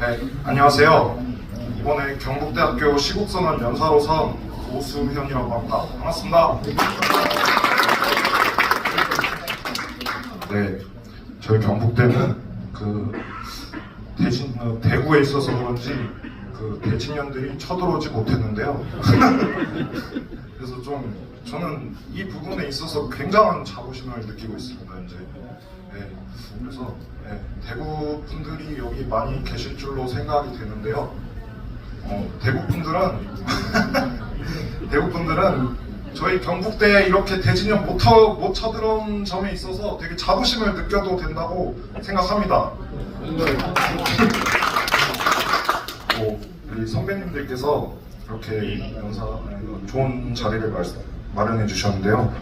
네, 안녕하세요. 이번에 경북대학교 시국선언 연사로 선 오수현이라고 합니다. 반갑습니다. 네, 저희 경북대는 그 대신 어, 대구에 있어서 그런지 그 대진년들이 쳐들어오지 못했는데요. 그래서 좀 저는 이 부분에 있어서 굉장한 자부심을 느끼고 있습니다. 이제 네, 그래서 네, 대구 분들이 여기 많이 계실 줄로 생각이 되는데요. 어, 대구 분들은 대구 분들은 저희 경북대에 이렇게 대진형 못, 쳐- 못 쳐들어온 점에 있어서 되게 자부심을 느껴도 된다고 생각합니다. 뭐, 우리 선배님들께서 이렇게 연사 좋은 자리를 마련해 주셨는데요.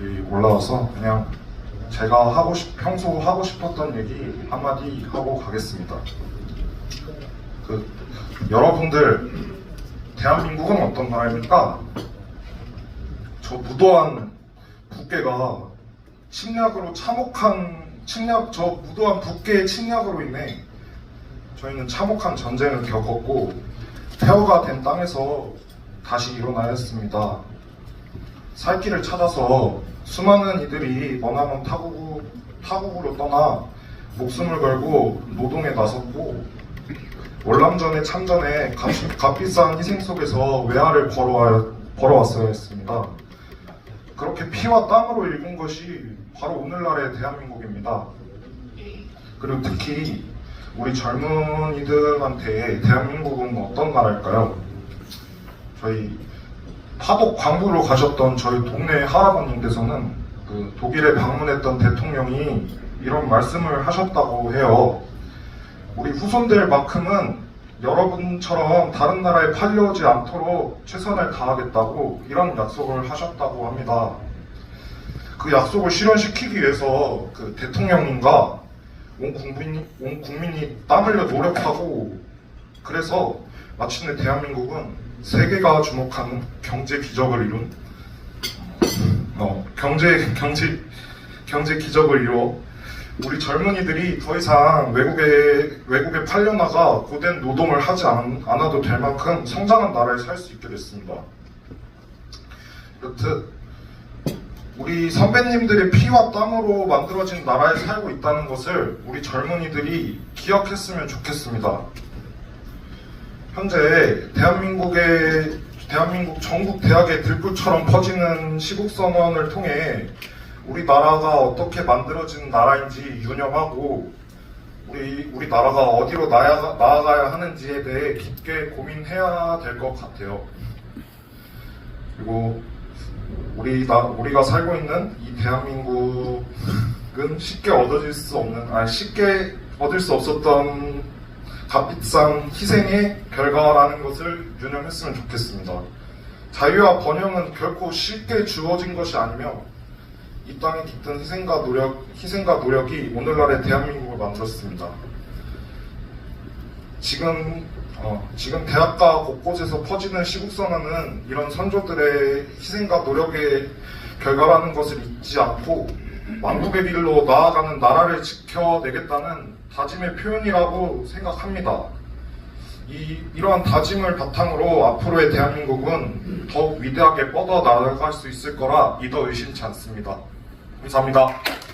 이 올라와서 그냥 제가 하고 싶, 평소 하고 싶었던 얘기 한마디 하고 가겠습니다. 그 여러분들 대한민국은 어떤 나라입니까? 저 무도한 국계가 침략으로 참혹한 침략 저 무도한 북계의 침략으로 인해 저희는 참혹한 전쟁을 겪었고 폐허가 된 땅에서 다시 일어나였습니다. 살 길을 찾아서 수많은 이들이 머나먼 타국, 타국으로 떠나 목숨을 걸고 노동에 나섰고 월남전에 참전에 값, 값비싼 희생 속에서 외화를 벌어와, 벌어왔어야 했습니다. 그렇게 피와 땀으로 일군 것이 바로 오늘날의 대한민국입니다. 그리고 특히 우리 젊은이들한테 대한민국은 어떤 나라일까요? 저희 파독 광부로 가셨던 저희 동네 할아버님께서는 그 독일에 방문했던 대통령이 이런 말씀을 하셨다고 해요. 우리 후손들만큼은 여러분처럼 다른 나라에 팔려오지 않도록 최선을 다하겠다고 이런 약속을 하셨다고 합니다. 그 약속을 실현시키기 위해서 그 대통령님과 온 국민이, 온 국민이 땀 흘려 노력하고 그래서 마침내 대한민국은 세계가 주목하는 경제 기적을 이룬 어, 경제 경제 경제 기적을 이뤄 우리 젊은이들이 더 이상 외국에 외국에 팔려나가 고된 노동을 하지 않, 않아도 될 만큼 성장한 나라에 살 수 있게 됐습니다. 여튼 우리 선배님들의 피와 땀으로 만들어진 나라에 살고 있다는 것을 우리 젊은이들이 기억했으면 좋겠습니다. 현재 대한민국의 대한민국 전국 대학의 들불처럼 퍼지는 시국 선언을 통해 우리나라가 어떻게 만들어진 나라인지 유념하고 우리 우리나라가 어디로 나아가, 나아가야 하는지에 대해 깊게 고민해야 될 것 같아요. 그리고 우리 나, 우리가 살고 있는 이 대한민국은 쉽게 얻어질 수 없는, 아니 쉽게 얻을 수 없었던 값비싼 희생의 결과라는 것을 유념했으면 좋겠습니다. 자유와 번영은 결코 쉽게 주어진 것이 아니며 이 땅에 깃든 희생과 노력, 희생과 노력이 오늘날의 대한민국을 만들었습니다. 지금 어, 지금 대학가 곳곳에서 퍼지는 시국선언은 이런 선조들의 희생과 노력의 결과라는 것을 잊지 않고 왕국의 길로 나아가는 나라를 지켜내겠다는 다짐의 표현이라고 생각합니다. 이, 이러한 다짐을 바탕으로 앞으로의 대한민국은 더욱 위대하게 뻗어 나아갈 수 있을 거라 믿어 의심치 않습니다. 감사합니다.